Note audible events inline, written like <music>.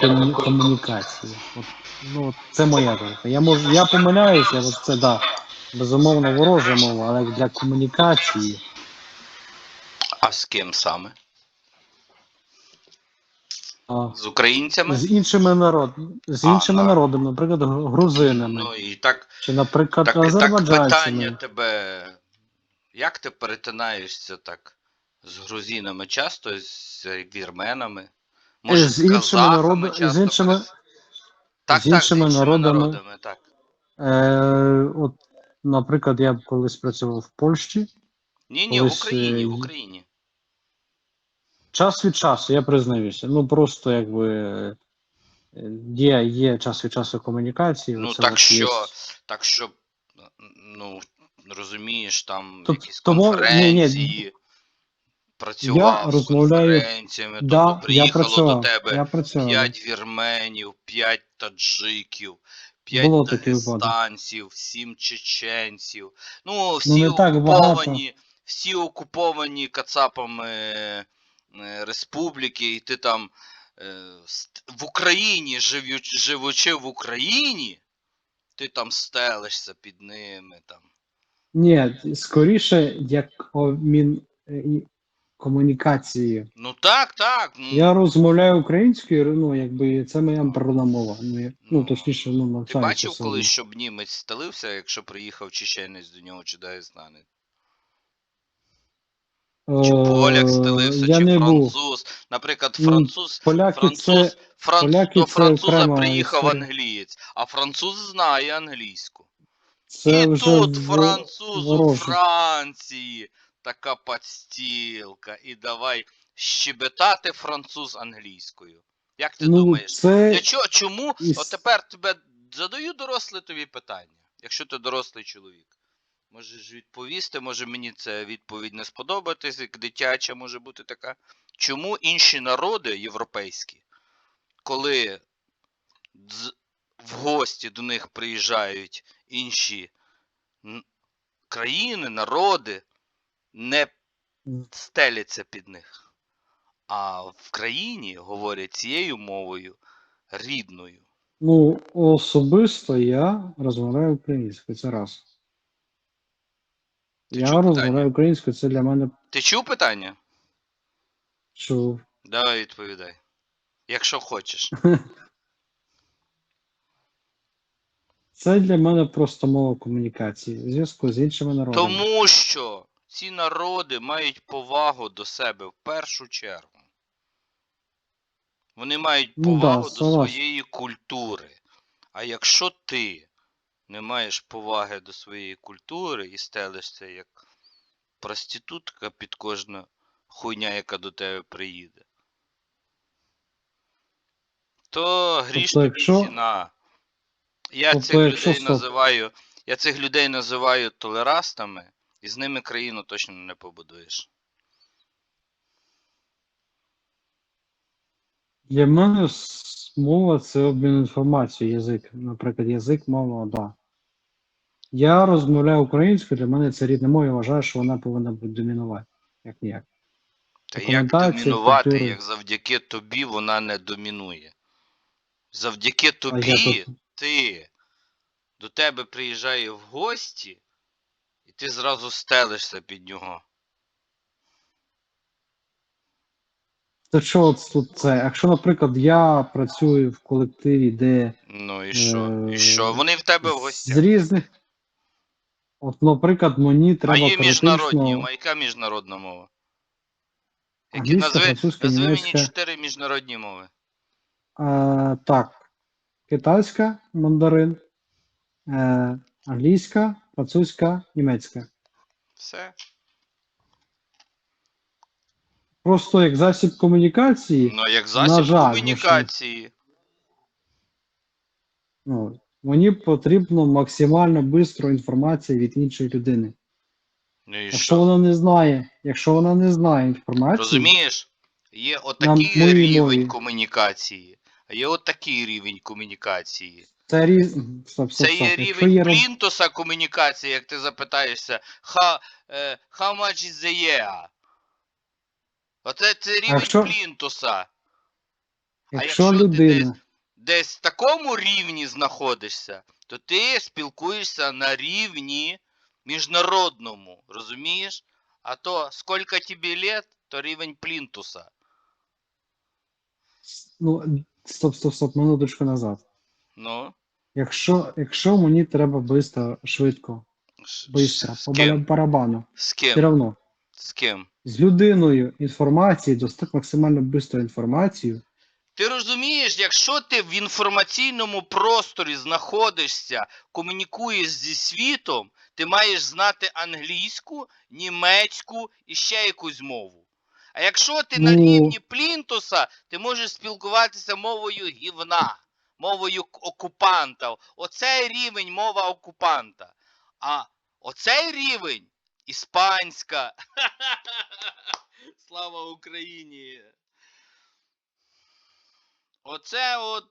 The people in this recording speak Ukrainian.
для кому- комунікації. От, ну, це моя думка. Я можу, я помиляюся, от це да, безумовно ворожа мова, але для комунікації. А з ким саме? А, З українцями? з іншими народами, з А, іншими ну. народами, наприклад, гру- грузинами, Ну і так, чи, наприклад, так, так питання азербайджанцями. тебе. Як ти перетинаєшся так з грузинами часто, з вірменами? Може, з іншими народами, часто з іншими, Так, з так, іншими народами. народами, так. е, от, наприклад, я б колись працював в Польщі. Ні, ні, в Україні, е, в Україні. Час від часу, я признаюся. Ну просто якби е, є, є час від часу комунікації. Ну так що, є. так що, ну, розумієш, там Тоб- якісь тому- ні, ні. Працював з розмовляю- конференціями, Да, тобто я приїхало працював, до тебе я працював. п'ять вірменів, п'ять таджиків, п'ять Було дагестанців, сім чеченців. Ну, всі не так окуповані, всі окуповані кацапами е, республіки, і ти там е, в Україні, живучи в Україні, ти там стелишся під ними. там. Ні, скоріше, як обмін е, комунікації. Ну так, так. Ну, Я розмовляю українською, ну якби це моя природна мова. Ну, я- ну Ну, точніше, ну Ти бачив все колись, щоб німець стелився, якщо приїхав чеченець до нього чи дагестанець? Чи Е, поляк стелився, я чи не був. француз. Наприклад, Ну, француз, Поляки француз, це фран... поляки до це француза окрема приїхав історія. англієць, а француз знає англійську. це І вже тут француз у. Франції така подстілка, і давай щебетати француз англійською. Як ти ну, думаєш? це Для чого? Чому? От тепер тебе задаю доросле тобі питання, якщо ти дорослий чоловік. Можеш відповісти, може мені ця відповідь не сподобатись, як дитяча може бути така. Чому інші народи європейські, коли в гості до них приїжджають інші країни, народи, не стеляться під них, а в країні говорять цією мовою рідною. Ну, особисто я розмовляю українською, це раз. Ти я чув питання? розмовляю українською, це для мене Ти чув питання? чув. Давай відповідай. Якщо хочеш. <laughs> Це для мене просто мова комунікації в зв'язку з іншими народами. Тому що ці народи мають повагу до себе в першу чергу. Вони мають Ну да, повагу до своєї культури. А якщо ти не маєш поваги до своєї культури і стелишся як проститутка під кожну хуйня, яка до тебе приїде, то гріш тобі якщо- ціна. Я Тобто, цих людей називаю. Я цих людей називаю толерастами, і з ними країну точно не побудуєш. Для мене мова це обмін інформацією, язик. Наприклад, язик, мова, да. Я розмовляю українською, для мене це рідна мова, я вважаю, що вона повинна бути домінувати. Як ніяк. Та як домінувати, культура. як завдяки тобі вона не домінує. Завдяки тобі тут ти до тебе приїжджає в гості, ти зразу стелишся під нього. Та що от тут це? Якщо, наприклад, я працюю в колективі, де Ну і що? І Е, що? Вони в тебе в з різних. От, наприклад, мені А треба є міжнародні, а яка міжнародна мова? Які Англійська, назви, французька, назви мені німецька. чотири міжнародні мови. А, так, китайська, мандарин, е, англійська, французька, німецька. Все. Просто як засіб комунікації, Ну, як На жаль, комунікації. ну, мені потрібно максимально швидко інформація від іншої людини. Ну і Якщо що? вона не знає, якщо вона не знає інформації, Розумієш? Є отакий рівень мові. комунікації, а є отакий рівень комунікації. Це різ... стоп, стоп, Це стоп. є Якщо рівень є роз- плінтуса комунікації, як ти запитаєшся, how, е, how much is the year? Оце це рівень якщо- плінтуса. Якщо якщо ти людина, десь в такому рівні знаходишся, то ти спілкуєшся на рівні міжнародному, розумієш? А то скільки тобі лет, то рівень плінтуса. ну стоп, стоп, стоп, минуточку назад. Ну, Якщо, якщо мені треба швидко, швидко, з по ким? барабану, З все ким? одно, З ким? з людиною інформації, достати максимально швидко інформацію, Ти розумієш, якщо ти в інформаційному просторі знаходишся, комунікуєш зі світом, ти маєш знати англійську, німецьку і ще якусь мову. А якщо ти на Ну. рівні плінтуса, ти можеш спілкуватися мовою гівна, мовою окупанта. Оцей рівень мова окупанта. А оцей рівень іспанська. <laughs> Слава Україні! Оце от